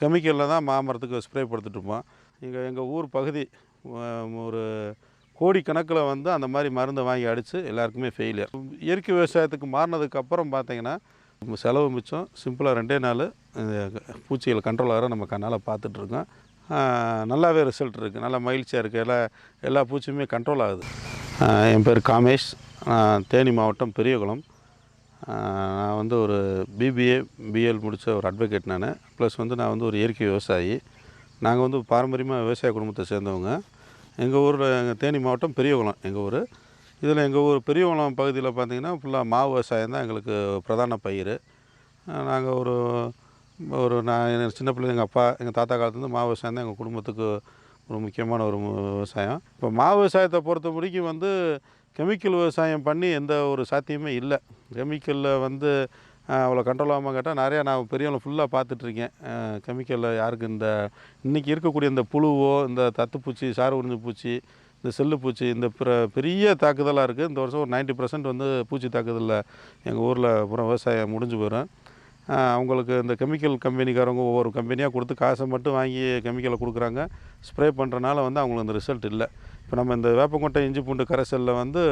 கெமிக்கலில் தான் மாமரத்துக்கு ஸ்ப்ரே கொடுத்துட்ருப்போம் இங்கே எங்கள் ஊர் பகுதி ஒரு கோடிக்கணக்கில் வந்து அந்த மாதிரி மருந்தை வாங்கி அடித்து எல்லாருக்குமே ஃபெயிலியர் இயற்கை விவசாயத்துக்கு மாறினதுக்கப்புறம் பார்த்தீங்கன்னா செலவு மிச்சம் சிம்பிளாக ரெண்டே நாள் பூச்சிகள் கண்ட்ரோல் ஆகிற நம்ம கண்ணால் பார்த்துட்ருக்கோம் நல்லாவே ரிசல்ட் இருக்குது நல்லா மகிழ்ச்சியாக இருக்குது எல்லா எல்லா பூச்சியுமே கண்ட்ரோல் ஆகுது. என் பேர் காமேஷ். தேனி மாவட்டம் பெரியகுளம். நான் வந்து ஒரு பிபிஏ பிஎல் முடித்த ஒரு அட்வொகேட் நான். ப்ளஸ் வந்து நான் வந்து ஒரு இயற்கை விவசாயி. நாங்கள் வந்து பாரம்பரியமாக விவசாய குடும்பத்தை சேர்ந்தவங்க. எங்கள் ஊரில் எங்கள் தேனி மாவட்டம் பெரியகுளம் எங்கள் ஊர். இதில் எங்கள் ஊர் பெரியகுளம் பகுதியில் பார்த்திங்கன்னா ஃபுல்லாக மாவு விவசாயம் தான் எங்களுக்கு பிரதான பயிர். நாங்கள் ஒரு ஒரு நான் எனக்கு சின்ன பிள்ளை எங்கள் அப்பா எங்கள் தாத்தா காலத்துலேருந்து மாவு விவசாயம் தான் எங்கள் குடும்பத்துக்கு ஒரு முக்கியமான ஒரு விவசாயம். இப்போ மாவு விவசாயத்தை பொறுத்த முடிக்கும் வந்து கெமிக்கல் விவசாயம் பண்ணி எந்த ஒரு சாத்தியமே இல்லை. கெமிக்கலில் வந்து அவ்வளோ கண்ட்ரோல் ஆகாமல் கேட்டால் நிறையா நான் பெரியவங்களை ஃபுல்லாக பார்த்துட்ருக்கேன். கெமிக்கலில் யாருக்கு இந்த இன்றைக்கி இருக்கக்கூடிய இந்த புழுவோ இந்த தத்துப்பூச்சி சாறு உறிஞ்சு பூச்சி இந்த செல்லு பூச்சி இந்த பிற பெரிய தாக்குதலாக இருக்குது இந்த வருஷம் ஒரு 90% வந்து பூச்சி தாக்குதலில் எங்கள் ஊரில் பூரா விவசாயம் முடிஞ்சு போயிடும் அவங்களுக்கு இந்த கெமிக்கல் கம்பெனிக்காரங்க ஒவ்வொரு கம்பெனியாக கொடுத்து காசை மட்டும் வாங்கி கெமிக்கலை கொடுக்குறாங்க. ஸ்ப்ரே பண்ணுறனால வந்து அவங்களுக்கு அந்த ரிசல்ட் இல்லை. இப்போ நம்ம இந்த வேப்பங்கொட்டை இஞ்சி பூண்டு கரைசலில் வந்து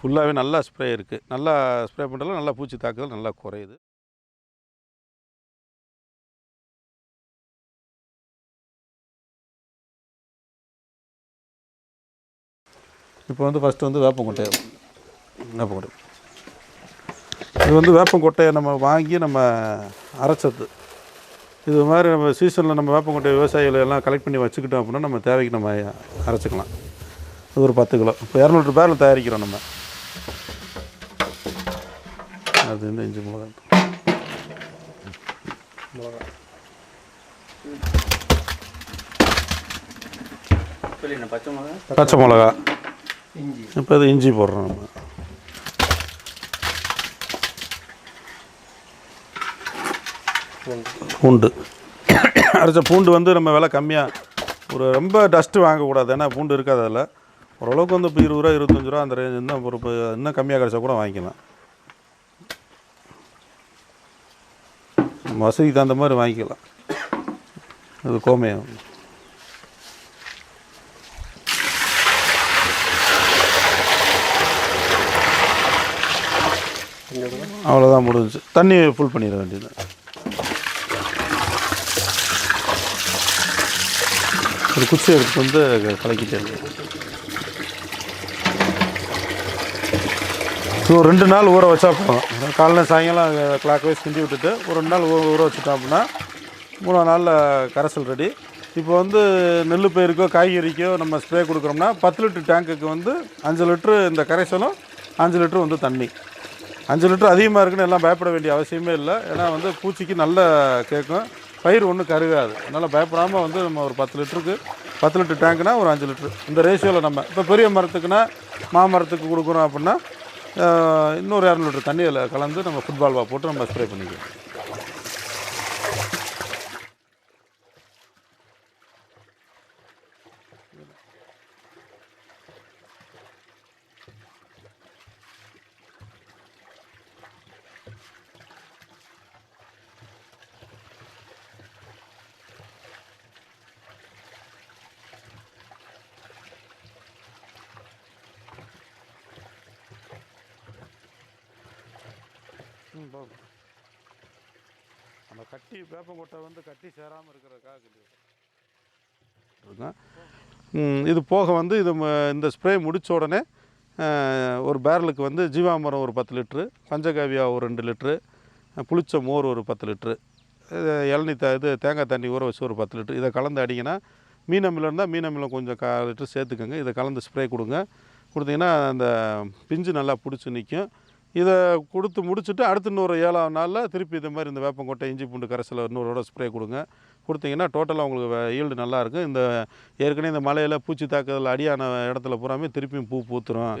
ஃபுல்லாகவே நல்லா ஸ்ப்ரே இருக்குது நல்லா ஸ்ப்ரே பண்ணுறதுல நல்லா பூச்சி தாக்குதல் நல்லா குறையுது. இப்போ வந்து ஃபஸ்ட்டு வந்து வேப்பங்கொட்டை வேப்பங்கொட்டை. இது வந்து வேப்பங்கொட்டையை நம்ம வாங்கி நம்ம அரைச்சது. இது மாதிரி நம்ம சீசனில் நம்ம வேப்பங்கொட்டை விவசாயிகளை எல்லாம் கலெக்ட் பண்ணி வச்சுக்கிட்டோம் அப்படின்னா நம்ம தேவைக்கு நம்ம அரைச்சிக்கலாம். இது ஒரு பத்து கிலோ. இப்போ இரநூறு பேரில் தயாரிக்கிறோம் நம்ம. அது இந்த இஞ்சி மிளகா. மிளகா? பச்சை மிளகா. இஞ்சி. இப்போ இது இஞ்சி போடுறோம் நம்ம. பூண்டு. அரைச்ச பூண்டு வந்து நம்ம விலை கம்மியாக ஒரு ரொம்ப டஸ்ட்டு வாங்கக்கூடாது. ஏன்னா பூண்டு இருக்காது அதில். ஓரளவுக்கு வந்து இப்போ இருபது ரூபா இருபத்தஞ்சி ரூபா அந்த ரேஞ்ச் இன்னும் ஒரு இப்போ இன்னும் கம்மியாக கிடச்சா கூட வாங்கிக்கலாம். வசதிக்கு தகுந்த மாதிரி வாங்கிக்கலாம். அது கோமையம். அவ்வளோதான் முடிஞ்சுச்சு. தண்ணி ஃபுல் பண்ணிட வேண்டியது ஒரு குச்சி எடுத்து வந்து கலக்கிட்டே இருக்கு ஸோ ரெண்டு நாள் ஊற வச்சா போதும். காலைல சாயங்காலம் கிளாக் வைஸ் கிண்டி விட்டுட்டு ஒரு ரெண்டு நாள் ஊற ஊற வச்சுட்டோம் அப்படின்னா மூணாவது நாளில் கரைசல் ரெடி இப்போ வந்து நெல் பயிருக்கோ காய்கறிக்கோ நம்ம ஸ்ப்ரே கொடுக்குறோம்னா பத்து லிட்டர் டேங்குக்கு வந்து அஞ்சு லிட்ரு இந்த கரைசலும் அஞ்சு லிட்ரு வந்து தண்ணி. அஞ்சு லிட்டர் அதிகமாக இருக்குன்னு எல்லாம் பயப்பட வேண்டிய அவசியமே இல்லை. ஏன்னா வந்து பூச்சிக்கு நல்ல கேட்கும் பயிர் ஒன்றும் கருகாது. அதனால் பயப்படாமல் வந்து நம்ம ஒரு பத்து லிட்டருக்கு பத்து லிட்டர் டேங்க்னா ஒரு அஞ்சு லிட்டரு. இந்த ரேஷியோவில் நம்ம இப்போ பெரிய மரத்துக்குன்னா மாமரத்துக்கு கொடுக்குறோம் அப்படின்னா இன்னொரு இரநூறு லிட்டர் தண்ணி அதில் கலந்து நம்ம ஃபுட்பால்வா போட்டு நம்ம ஸ்ப்ரே பண்ணிக்கலாம். அந்த கட்டி வேப்பங்கொட்டை வந்து கட்டி சேராமல் இருக்கிறதுக்காக இது போக வந்து இது ம- இந்த ஸ்ப்ரே முடித்த உடனே ஒரு பேரலுக்கு வந்து ஜீவாமரம் ஒரு பத்து லிட்ரு பஞ்சகாவியா ஒரு ரெண்டு லிட்ரு புளிச்ச மோர் ஒரு பத்து லிட்ரு இளநி இளநீ த இது தேங்காய் தண்ணி ஊற வச்சு ஒரு பத்து லிட்ரு இதை கலந்து அடிங்கன்னா மீன் அமிலம் இருந்தால் மீன் அமிலம் கொஞ்சம் கா லிட்ரு சேர்த்துக்கோங்க இதை கலந்து ஸ்ப்ரே கொடுங்க. கொடுத்தீங்கன்னா அந்த பிஞ்சு நல்லா பிடிச்சி நிற்கும் இதை கொடுத்து முடிச்சுட்டு அடுத்து இன்னொரு ஏழாம் நாளில் திருப்பி இது மாதிரி இந்த வேப்பங்கொட்டை இஞ்சி பூண்டு கரைசலை இன்னொரு ஸ்ப்ரே கொடுங்க. கொடுத்தீங்கன்னா டோட்டலாக உங்களுக்கு ஈல்டு நல்லாயிருக்கும் இந்த ஏற்கனவே இந்த மலையில் பூச்சி தாக்குதல் அடியான இடத்துல பூராமே திருப்பியும் பூ பூத்துரும்.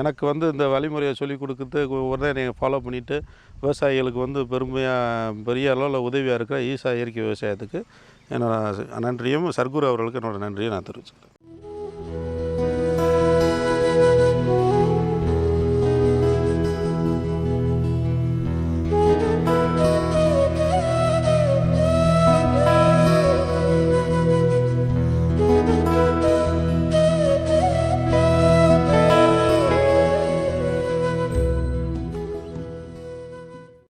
எனக்கு வந்து இந்த வழிமுறையை சொல்லி கொடுக்குறது உடனே நீங்கள் ஃபாலோ பண்ணிவிட்டு விவசாயிகளுக்கு வந்து பெருமையாக பெரிய அளவில் உதவியாக இருக்கிற ஈசா இயற்கை விவசாயத்துக்கு என்னோட நன்றியும் சர்க்குரு அவர்களுக்கு என்னோடய நன்றியும் நான் தெரிவிச்சுக்கிறேன்.